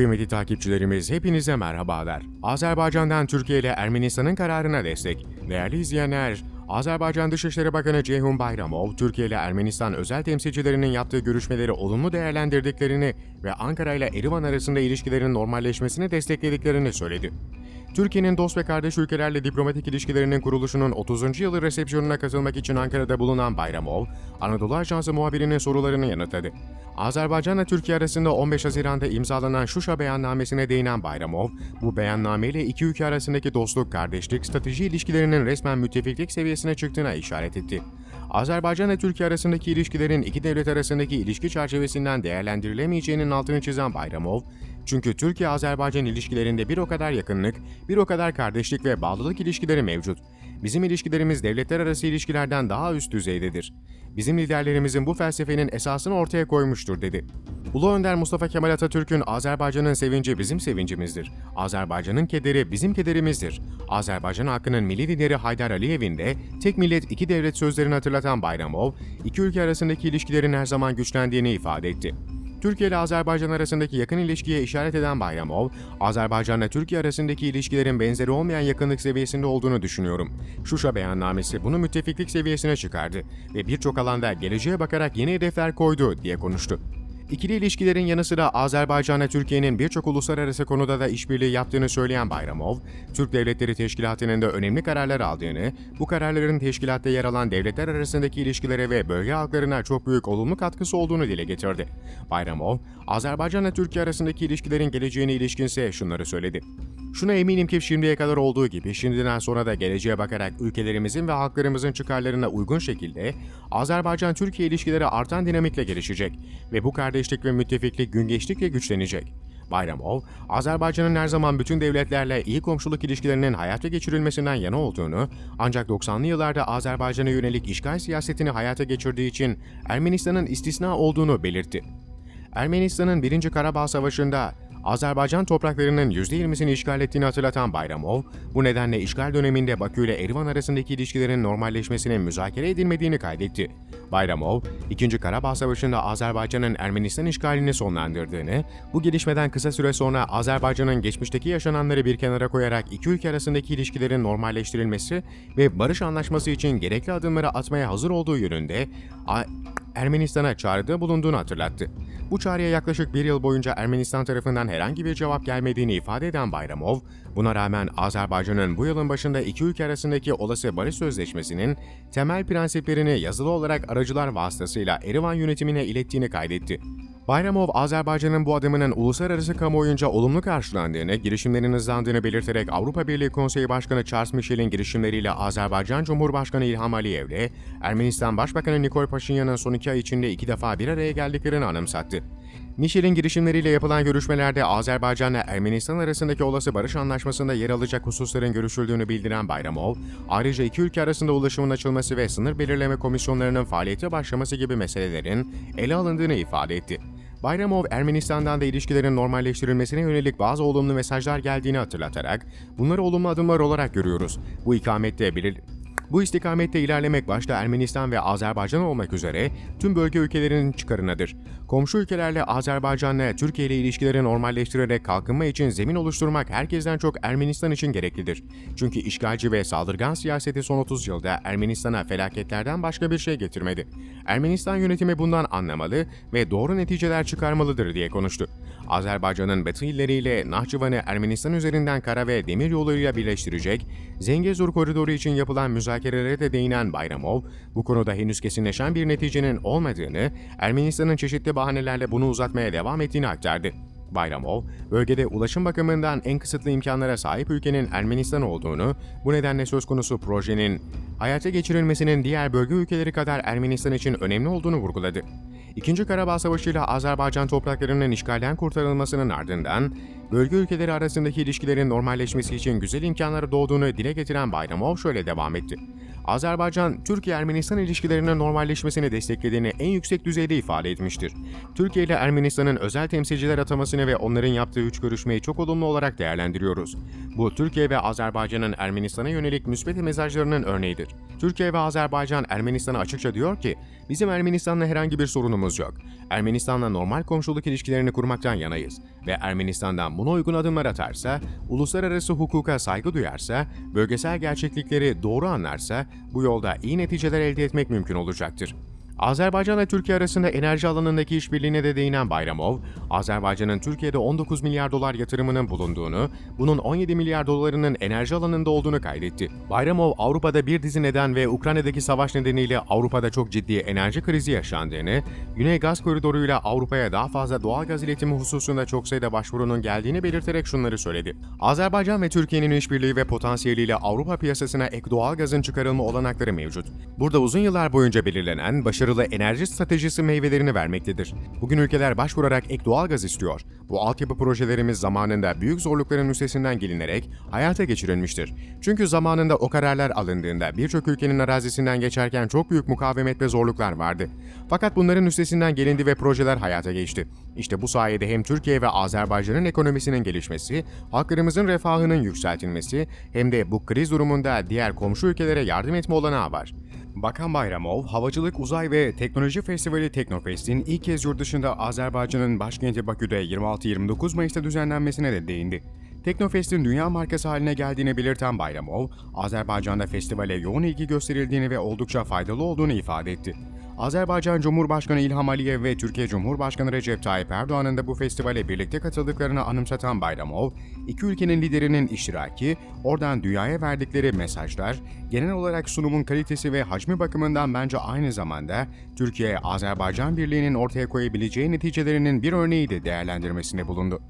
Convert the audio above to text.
Kıymetli takipçilerimiz hepinize merhabalar. Azerbaycan'dan Türkiye ile Ermenistan'ın kararına destek. Değerli izleyenler, Azerbaycan Dışişleri Bakanı Ceyhun Bayramov, Türkiye ile Ermenistan özel temsilcilerinin yaptığı görüşmeleri olumlu değerlendirdiklerini ve Ankara ile Erivan arasında ilişkilerin normalleşmesini desteklediklerini söyledi. Türkiye'nin dost ve kardeş ülkelerle diplomatik ilişkilerinin kuruluşunun 30. yılı resepsiyonuna katılmak için Ankara'da bulunan Bayramov, Anadolu Ajansı muhabirinin sorularını yanıtladı. Azerbaycan'la Türkiye arasında 15 Haziran'da imzalanan Şuşa beyannamesine değinen Bayramov, bu beyannameyle iki ülke arasındaki dostluk, kardeşlik, strateji ilişkilerinin resmen müttefiklik seviyesine çıktığına işaret etti. Azerbaycan ile Türkiye arasındaki ilişkilerin iki devlet arasındaki ilişki çerçevesinden değerlendirilemeyeceğinin altını çizen Bayramov, çünkü Türkiye-Azerbaycan ilişkilerinde bir o kadar yakınlık, bir o kadar kardeşlik ve bağlılık ilişkileri mevcut. Bizim ilişkilerimiz devletler arası ilişkilerden daha üst düzeydedir. Bizim liderlerimizin bu felsefenin esasını ortaya koymuştur dedi. Ulu Önder Mustafa Kemal Atatürk'ün Azerbaycan'ın sevinci bizim sevincimizdir. Azerbaycan'ın kederi bizim kederimizdir. Azerbaycan halkının milli lideri Haydar Aliyev'in de tek millet iki devlet sözlerini hatırlatan Bayramov, iki ülke arasındaki ilişkilerin her zaman güçlendiğini ifade etti. Türkiye ile Azerbaycan arasındaki yakın ilişkiye işaret eden Bayramov, Azerbaycan ile Türkiye arasındaki ilişkilerin benzeri olmayan yakınlık seviyesinde olduğunu düşünüyorum. Şuşa beyannamesi bunu müttefiklik seviyesine çıkardı ve birçok alanda geleceğe bakarak yeni hedefler koydu diye konuştu. İkili ilişkilerin yanı sıra Azerbaycan ile Türkiye'nin birçok uluslararası konuda da işbirliği yaptığını söyleyen Bayramov, Türk Devletleri Teşkilatı'nın da önemli kararlar aldığını, bu kararların teşkilatta yer alan devletler arasındaki ilişkilere ve bölge halklarına çok büyük olumlu katkısı olduğunu dile getirdi. Bayramov, Azerbaycan ile Türkiye arasındaki ilişkilerin geleceğine ilişkinse şunları söyledi. Şuna eminim ki şimdiye kadar olduğu gibi şimdiden sonra da geleceğe bakarak ülkelerimizin ve halklarımızın çıkarlarına uygun şekilde Azerbaycan-Türkiye ilişkileri artan dinamikle gelişecek ve bu kardeşlik ve müttefiklik gün geçtikçe güçlenecek. Bayramov, Azerbaycan'ın her zaman bütün devletlerle iyi komşuluk ilişkilerinin hayata geçirilmesinden yana olduğunu, ancak 90'lı yıllarda Azerbaycan'a yönelik işgal siyasetini hayata geçirdiği için Ermenistan'ın istisna olduğunu belirtti. Ermenistan'ın 1. Karabağ Savaşı'nda Azerbaycan topraklarının %20'sini işgal ettiğini hatırlatan Bayramov, bu nedenle işgal döneminde Bakü ile Erivan arasındaki ilişkilerin normalleşmesinin müzakere edilmediğini kaydetti. Bayramov, 2. Karabağ Savaşı'nda Azerbaycan'ın Ermenistan işgalini sonlandırdığını, bu gelişmeden kısa süre sonra Azerbaycan'ın geçmişteki yaşananları bir kenara koyarak iki ülke arasındaki ilişkilerin normalleştirilmesi ve barış anlaşması için gerekli adımları atmaya hazır olduğu yönünde Ermenistan'a çağrıda bulunduğunu hatırlattı. Bu çağrıya yaklaşık bir yıl boyunca Ermenistan tarafından herhangi bir cevap gelmediğini ifade eden Bayramov, buna rağmen Azerbaycan'ın bu yılın başında iki ülke arasındaki olası barış sözleşmesinin temel prensiplerini yazılı olarak aracılar vasıtasıyla Erivan yönetimine ilettiğini kaydetti. Bayramov, Azerbaycan'ın bu adımının uluslararası kamuoyunca olumlu karşılandığını, girişimlerin hızlandığını belirterek Avrupa Birliği Konseyi Başkanı Charles Michel'in girişimleriyle Azerbaycan Cumhurbaşkanı İlham Aliyev'le Ermenistan Başbakanı Nikol Paşinyan'ın son iki ay içinde iki defa bir araya geldiklerini anımsattı. Michel'in girişimleriyle yapılan görüşmelerde Azerbaycan ile Ermenistan arasındaki olası barış anlaşmasında yer alacak hususların görüşüldüğünü bildiren Bayramov, ayrıca iki ülke arasında ulaşımın açılması ve sınır belirleme komisyonlarının faaliyete başlaması gibi meselelerin ele alındığını ifade etti. Bayramov, Ermenistan'dan da ilişkilerin normalleştirilmesine yönelik bazı olumlu mesajlar geldiğini hatırlatarak, bunları olumlu adımlar olarak görüyoruz. Bu ikamette belir bu istikamette ilerlemek başta Ermenistan ve Azerbaycan olmak üzere tüm bölge ülkelerinin çıkarınadır. Komşu ülkelerle Azerbaycan'la Türkiye ile ilişkileri normalleştirerek kalkınma için zemin oluşturmak herkesten çok Ermenistan için gereklidir. Çünkü işgalci ve saldırgan siyaseti son 30 yılda Ermenistan'a felaketlerden başka bir şey getirmedi. Ermenistan yönetimi bundan anlamalı ve doğru neticeler çıkarmalıdır diye konuştu. Azerbaycan'ın batı illeriyle Nahçıvan'ı Ermenistan üzerinden kara ve demir yoluyla birleştirecek Zengezur koridoru için yapılan müzakerelere de değinen Bayramov, bu konuda henüz kesinleşen bir neticenin olmadığını, Ermenistan'ın çeşitli bahanelerle bunu uzatmaya devam ettiğini aktardı. Bayramov, bölgede ulaşım bakımından en kısıtlı imkanlara sahip ülkenin Ermenistan olduğunu, bu nedenle söz konusu projenin hayata geçirilmesinin diğer bölge ülkeleri kadar Ermenistan için önemli olduğunu vurguladı. İkinci Karabağ Savaşı ile Azerbaycan topraklarının işgalden kurtarılmasının ardından, bölge ülkeleri arasındaki ilişkilerin normalleşmesi için güzel imkanları doğduğunu dile getiren Bayramov şöyle devam etti. Azerbaycan, Türkiye-Ermenistan ilişkilerinin normalleşmesini desteklediğini en yüksek düzeyde ifade etmiştir. Türkiye ile Ermenistan'ın özel temsilciler atamasını ve onların yaptığı üç görüşmeyi çok olumlu olarak değerlendiriyoruz. Bu Türkiye ve Azerbaycan'ın Ermenistan'a yönelik müspet mesajlarının örneğidir. Türkiye ve Azerbaycan Ermenistan'a açıkça diyor ki, bizim Ermenistan'la herhangi bir sorunumuz yok. Ermenistan'la normal komşuluk ilişkilerini kurmaktan yanayız ve Ermenistan'dan buna uygun adımlar atarsa, uluslararası hukuka saygı duyarsa, bölgesel gerçeklikleri doğru anlarsa bu yolda iyi neticeler elde etmek mümkün olacaktır. Azerbaycan ile Türkiye arasında enerji alanındaki işbirliğine de değinen Bayramov, Azerbaycan'ın Türkiye'de 19 milyar dolar yatırımının bulunduğunu, bunun 17 milyar dolarının enerji alanında olduğunu kaydetti. Bayramov, Avrupa'da bir dizi neden ve Ukrayna'daki savaş nedeniyle Avrupa'da çok ciddi enerji krizi yaşandığını, Güney Gaz Koridoru'yla Avrupa'ya daha fazla doğal gaz iletimi hususunda çok sayıda başvurunun geldiğini belirterek şunları söyledi. Azerbaycan ve Türkiye'nin işbirliği ve potansiyeliyle Avrupa piyasasına ek doğal gazın çıkarılma olanakları mevcut. Burada uzun yıllar boyunca belirlenen başarılı enerji stratejisi meyvelerini vermektedir. Bugün ülkeler başvurarak ek doğal gaz istiyor. Bu altyapı projelerimiz zamanında büyük zorlukların üstesinden gelinerek hayata geçirilmiştir. Çünkü zamanında o kararlar alındığında birçok ülkenin arazisinden geçerken çok büyük mukavemet ve zorluklar vardı. Fakat bunların üstesinden gelindi ve projeler hayata geçti. İşte bu sayede hem Türkiye ve Azerbaycan'ın ekonomisinin gelişmesi, halklarımızın refahının yükseltilmesi hem de bu kriz durumunda diğer komşu ülkelere yardım etme olanağı var. Bakan Bayramov, Havacılık, Uzay ve Teknoloji Festivali Teknofest'in ilk kez yurt dışında Azerbaycan'ın başkenti Bakü'de 26-29 Mayıs'ta düzenlenmesine de değindi. Teknofest'in dünya markası haline geldiğini belirten Bayramov, Azerbaycan'da festivale yoğun ilgi gösterildiğini ve oldukça faydalı olduğunu ifade etti. Azerbaycan Cumhurbaşkanı İlham Aliyev ve Türkiye Cumhurbaşkanı Recep Tayyip Erdoğan'ın da bu festivale birlikte katıldıklarını anımsatan Bayramov, iki ülkenin liderinin iştiraki, oradan dünyaya verdikleri mesajlar, genel olarak sunumun kalitesi ve hacmi bakımından bence aynı zamanda Türkiye-Azerbaycan birliğinin ortaya koyabileceği neticelerinin bir örneği de değerlendirmesinde bulundu.